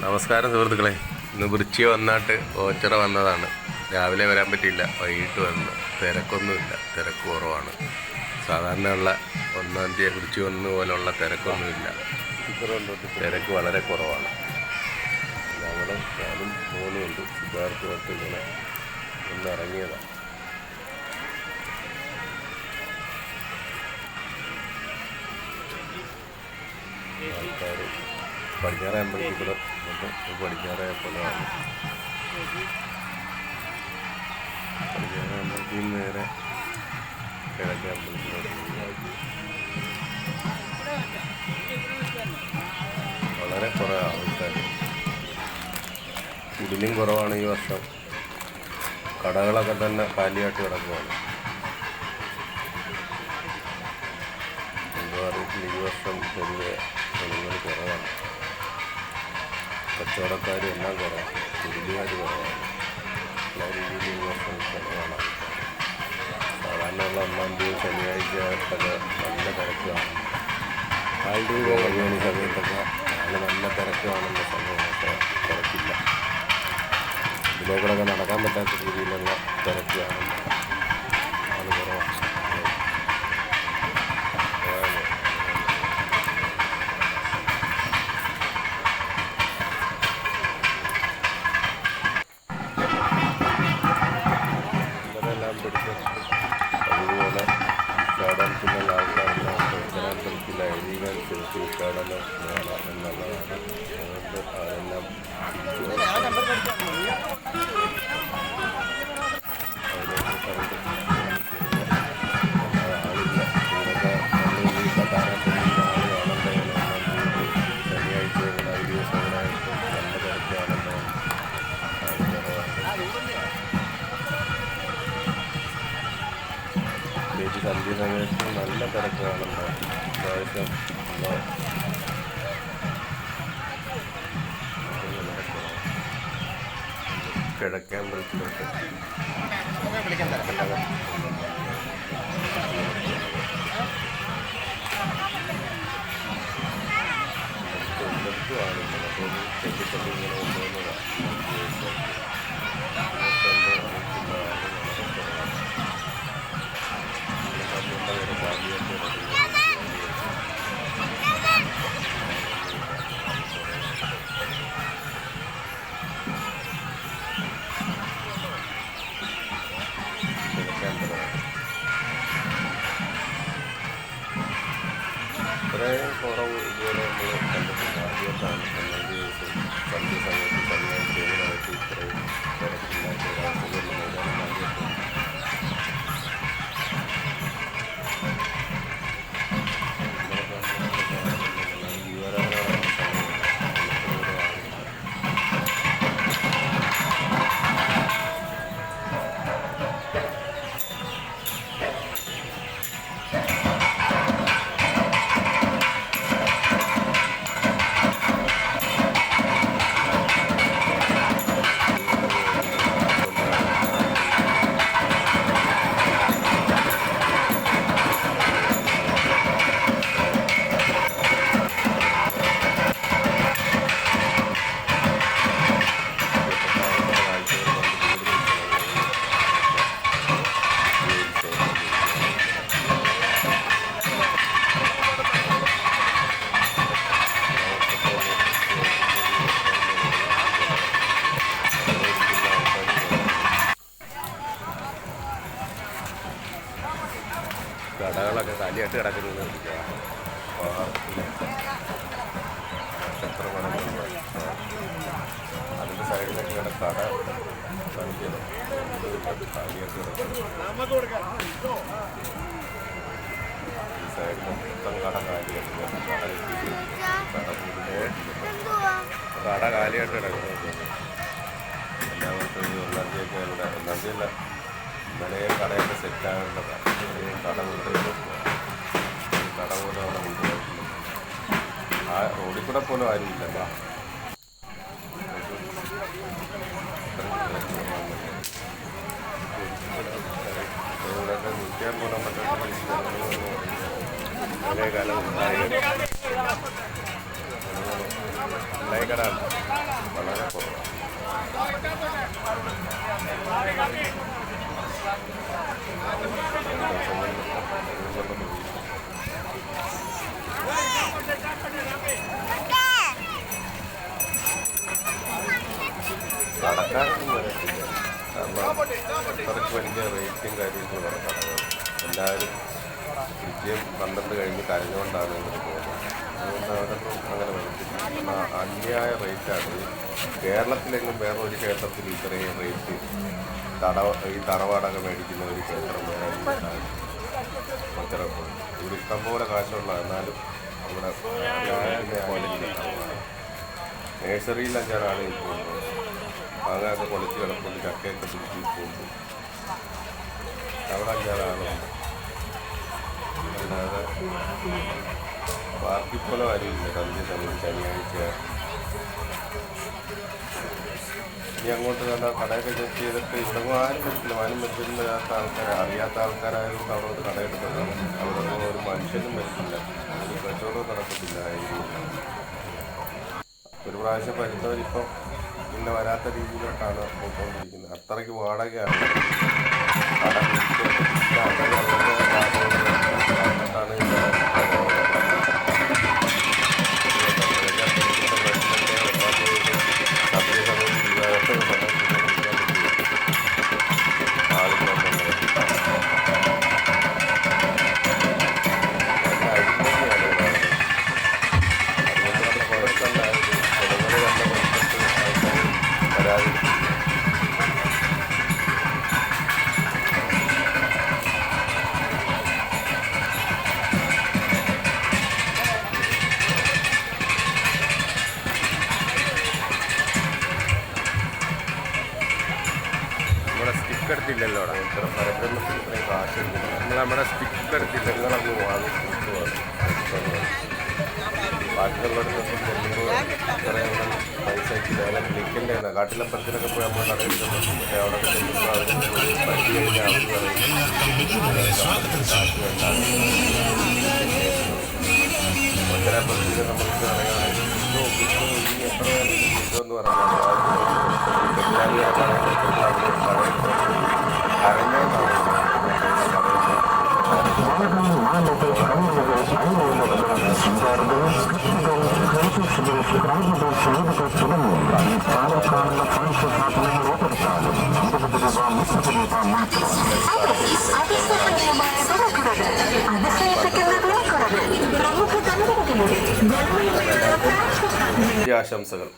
നമസ്കാരം സുഹൃത്തുക്കളെ. ഇന്ന് വൃച്ചി വന്നാട്ട് ഓച്ചറ വന്നതാണ്. രാവിലെ വരാൻ പറ്റിയില്ല. വൈകിട്ട് വന്ന്. തിരക്കൊന്നുമില്ല. തിരക്ക് കുറവാണ്. സാധാരണയുള്ള ഒന്നാം തീയതി വൃച്ചി വന്ന പോലുള്ള തിരക്കൊന്നുമില്ല. തിരക്ക് വളരെ കുറവാണ്. ഞങ്ങളും ഞാനും മോനുമുണ്ട് സിദ്ധാർത്ഥമായിട്ട് ഇങ്ങനെ ഒന്ന് ഇറങ്ങിയതാണ് ആൾക്കാർ പടിഞ്ഞാറ അമ്പലത്തിൽ കൂടെ നേരെ. വളരെ കുറേ ആൾക്കാർ. ഇതിലും കുറവാണ് ഈ വർഷം. കടകളൊക്കെ തന്നെ കാലിയായിട്ട് കിടക്കുവാണ്. എന്തോ അറിയത്തില്ല ഈ വർഷം പൊതുവെ കുറവാണ്. കച്ചവടക്കാരും എല്ലാം കുറവാണ്. തൊഴിലുകാർ കുറവാണ്. എല്ലാ രീതിയിലും ഈ വർഷം കുറവാണ്. സാധാരണ ഉള്ള ഒന്നാം തീയതി ശനിയാഴ്ചയൊക്കെ നല്ല തിരക്കാണ് ആയിരം രൂപ കഴിയുന്ന സമയത്തൊക്കെ നല്ല നല്ല തിരക്ക് കാണുന്ന സമയമൊക്കെ തിരക്കില്ല. ഇതിലേക്കൂടെ നടക്കാൻ പറ്റാത്ത രീതിയിലുള്ള തിരക്ക് സമയത്ത് നല്ല തിരക്ക് കാണുന്നുണ്ട് പ്രാവശ്യം എന്താ കിഴക്കേ അമ്പലത്തിലോട്ട് ാണ് അപ്പോൾ ഇങ്ങനെ കൊണ്ടുവന്നതാണ് Okay. കാലിയായിട്ട് കിടക്കുന്നത് അതിന്റെ സൈഡിലൊക്കെ ഇവിടെ കട കാലിയായിട്ട് കിടക്കുന്നത് ഈ സൈഡിൽ എല്ലാ വർഷവും ഒന്നാം തീയതി ഇവിടെ ഒന്നാം തീയതി അല്ല ഇന്നലെ കടയൊക്കെ സെറ്റാകേണ്ടതാണ് കട കൊണ്ടുപോയി കൊണ്ടുപോയിട്ടില്ല ആ റോഡിൽ കൂടെ പോലും ആരുമില്ല ബാ ഇവിടെയൊക്കെ നിൽക്കാൻ പോലും പറ്റാത്ത പഴയ കാലം ഉണ്ടായി ഉണ്ടായി കട വളരെ കുറവാണ് നടക്കാനൊന്നും വരത്തില്ല കാരണം അത്രയ്ക്ക് വലിയ റേറ്റും കാര്യങ്ങളും കടകൾ എല്ലാവരും വിജയം പന്ത്രണ്ട് കഴിഞ്ഞ് കരഞ്ഞുകൊണ്ടാണ് ഇങ്ങോട്ട് പോകുന്നത് അതുകൊണ്ട് അവരൊന്നും അങ്ങനെ വരത്തില്ല അന്യായ റേറ്റാണ് കേരളത്തിലെങ്ങും വേറെ ഒരു ക്ഷേത്രത്തിൽ ഇത്രയും റേറ്റ് തടവ ഈ തറവാടക മേടിക്കുന്ന ഒരു ക്ഷേത്രം വേറെ. പത്തരപ്പ് ഇവിടെ ഇഷ്ടംപോലെ കാശുള്ള എന്നാലും ഇവിടെ നേഴ്സറിയിൽ അഞ്ചാറാണ് പോകുന്നത് മാങ്ങയൊക്കെ കൊളിച്ച് കിടപ്പുണ്ട് ചക്കയൊക്കെ പിടിച്ച് പോകുന്നു അവിടെ അഞ്ചാറാണ് അല്ലാതെ ബാക്കിപ്പോലെ ആരുമില്ല. തന്നെ സമയം ശനിയാഴ്ച ഇനി അങ്ങോട്ട് തന്നെ കടയൊക്കെ ചെക്ക് ചെയ്തിട്ട് ഇവിടെ ആരും പറ്റില്ല ആരും പറ്റുന്നതിനകത്ത് ആൾക്കാർ അറിയാത്ത ആൾക്കാരായതുകൊണ്ട് അവിടെ ഒരു കടയെടുക്കുന്നതാണ് അവിടെ നിന്ന് ഒരു മനുഷ്യനും പറ്റില്ല ഒരു കച്ചവടവും നടക്കത്തില്ല ഒരു പ്രാവശ്യം വരുന്നവരിപ്പം പിന്നെ വരാത്ത രീതിയിലോട്ടാണ് പോയിക്കൊണ്ടിരിക്കുന്നത്. അത്രയ്ക്ക് വാടകയാണ്. കട यार ಇಲ್ಲಲ್ಲೋಡ ಒಂಥರ ಮರದಲ್ಲೂ ಸ್ವಲ್ಪ ಆಸೆ ಇಲ್ಲ ಮೇಡ ಸ್ಟಿಕ್ಕರ್ ಇಲ್ಲೆಲ್ಲ ನಮಗೆ ವಾಗೆ ಪಾತ್ರೆ ಬರ್ತದೆ വിളിക്കണ്ടേന്ന് കാട്ടിലപ്പുറത്തിനൊക്കെ പോയി നമ്മൾ ചെല്ലുമ്പോൾ പക്ഷേ അവിടെ പറ്റി കഴിഞ്ഞാൽ അവർ പറയും ഒറ്റരാപ്പുറത്തിൽ നമ്മൾക്ക് അറിയാണെങ്കിൽ ഇതോ ഇതോ ಪಕ್ಷದಲ್ಲಿ ಶ್ರೀರಾಮ ಸಂಯೋಜಕ ಸುಗಮಿಯಿಂದ ಈ ಕಾರ್ಯಕ್ರಮದ ಮಾತ್ರ ಆಶಂಸಗಳು.